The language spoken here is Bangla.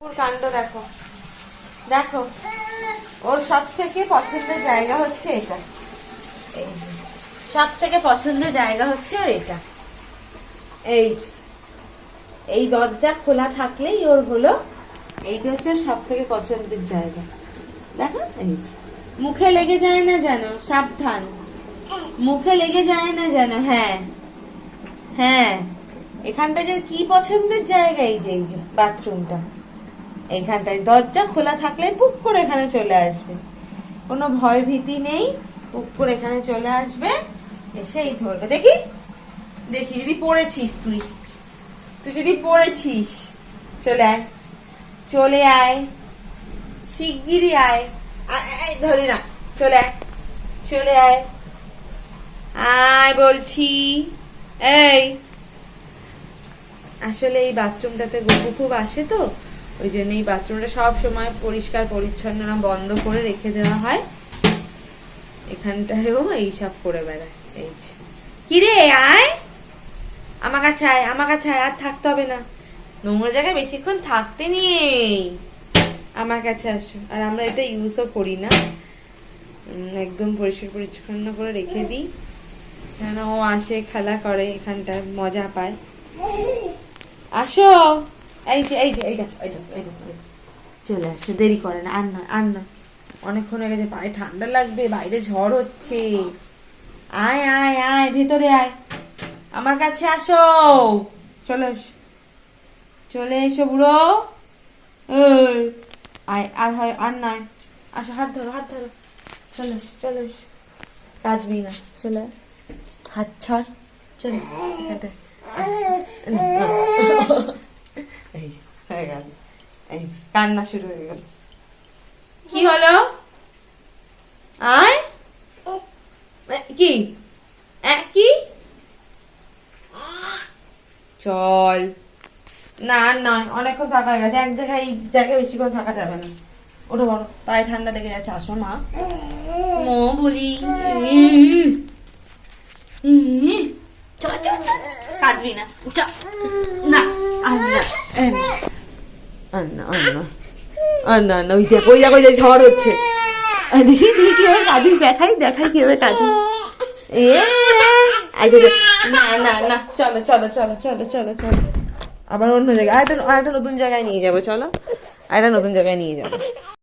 ওর কাণ্ড দেখো। দেখো, ওর সব থেকে পছন্দের জায়গা হচ্ছে এটা। সব থেকে পছন্দের জায়গা হচ্ছে ওর এটা। এই। এই দরজা খোলা থাকলেই ওর হলো এইটা হচ্ছে সব থেকে পছন্দের জায়গা। দেখো, এই মুখে লেগে যায় না যেন, সাবধান। মুখে লেগে যায় না যেন হ্যাঁ হ্যাঁ। এখানটা যে কি পছন্দের জায়গা এই যে এই যে বাথরুমটা এইখানটায় দরজা খোলা থাকলে পুক করে এখানে চলে আসবে। কোনো ভয় ভীতি নেই পুক করে এখানে চলে আসবে এসেই ধরবে। দেখি দেখি যদি পড়েছিস তুই তুই যদি পড়েছিস চলে আয় চলে আয় শিগগিরই আয়, ধরি না চলে আয় চলে আয় আয় বলছি এই আসলে এই বাথরুমটাতে গপু খুব আসে তো ওই জন্য এই বাথরুমটা সব সময় পরিষ্কার, পরিচ্ছন্ন বন্ধ করে রেখে দেওয়া হয়। এখানটায়ও এইসব করে বেড়ায়, এই। কিরে, আয়! আমার কাছে আয়, আমার কাছে আয়, আর থাকতে হবে না। নোংরা জায়গায় বেশিক্ষণ থাকতে নেই। আমার কাছে আসো। আর আমরা এটা ইউজও করি না। একদম পরিষ্কার, পরিচ্ছন্ন করে রেখে দিই। কেন ও আসে, খেলা করে এখানটায়, মজা পায়। আসো! এই যে এই যে, এই দেখো এই দেখো এই দেখো চলে আসো, দেরি করে না, আর না আর না। অনেকক্ষণ হয়ে গেছে, পায়ে ঠান্ডা লাগবে, বাইরে ঝড় হচ্ছে। আয় আয় আয়, ভেতরে আয়। আমার কাছে আসো। চলে এসো চলে এসো বুড়ো। আয়, আর হয়, আর নয় আসো, হাত ধরো হাত ধরো। চলে এসো চলে এসো। কাটবি না, চলে। হাত ছাড়। চলে এখানটায়। না, না। এই যে, হয়ে গেল এই কান্না শুরু হয়ে গেল। কি হলো? আয়। কি? কি? চল। না, আর নয়, অনেকক্ষণ থাকা হয়ে গেছে। এক জায়গায়, এই জায়গায় বেশিক্ষণ থাকা যাবে না। ওটা বড়। পায়ে ঠান্ডা লেগে যাচ্ছে, আসো মা। মো বলি চ চ চ কাঁদবি না চ না আর না এই না। ঝড় হচ্ছে। দেখি দেখি কীভাবে কাঁদিস, দেখাই দেখাই কীভাবে কাঁদিস। এ না না না, চলো চলো চলো চলো চলো চলো। আবার অন্য জায়গায়, আরেকটা আরেকটা নতুন জায়গায় নিয়ে যাব, চলো। আরেকটা নতুন জায়গায় নিয়ে যাব।